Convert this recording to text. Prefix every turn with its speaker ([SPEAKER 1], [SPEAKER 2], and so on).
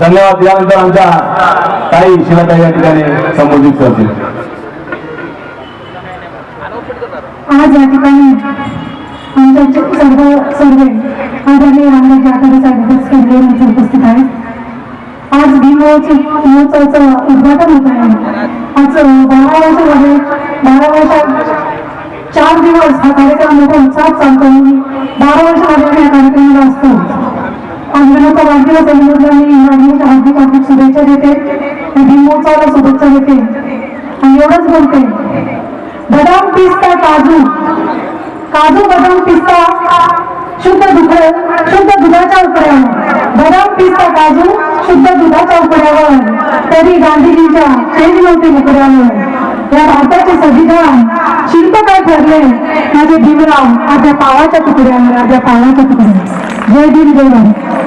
[SPEAKER 1] धन्यवाद यानंतर आमच्या ताई शिलाताई या ठिकाणी संबोधित करतील.
[SPEAKER 2] आज या ठिकाणी आमच्या सर्व सर्व आदरणीय रामराज आठवडे साहेब केंद्रीय मंत्री उपस्थित आहेत. आज भीमोची महोत्सवाचं उद्घाटन होत आहे. आज बारा वर्षामध्ये बारा वर्षात चार दिवस हा कार्यक्रम मोठ्या उत्साहात चालतो बारा वर्षामध्ये आम्ही या कार्यक्रमाला असतो. आज गणाचा वाढदिवस आहे म्हणून मी वाढदिवसाच्या हार्दिक हार्दिक शुभेच्छा देते या भीमोत्सवाला शुभेच्छा देते आणि एवढंच बोलते बदाम पिस्ता काजू काजू बदाम पिस्ता शुद्ध दुध शुद्ध दुधाच्या उकड्यावर बदाम पिस्ता काजू शुद्ध दुधाच्या उकड्यावर तरी गांधीजींच्या चेंज नव्हते उकड्यावर या भारताचे संविधान शिल्पकार ठरले माझे भीमराव. आपल्या पावाच्या तुकड्यावर आपल्या पावाच्या तुकड्यावर जय भीम जय भारत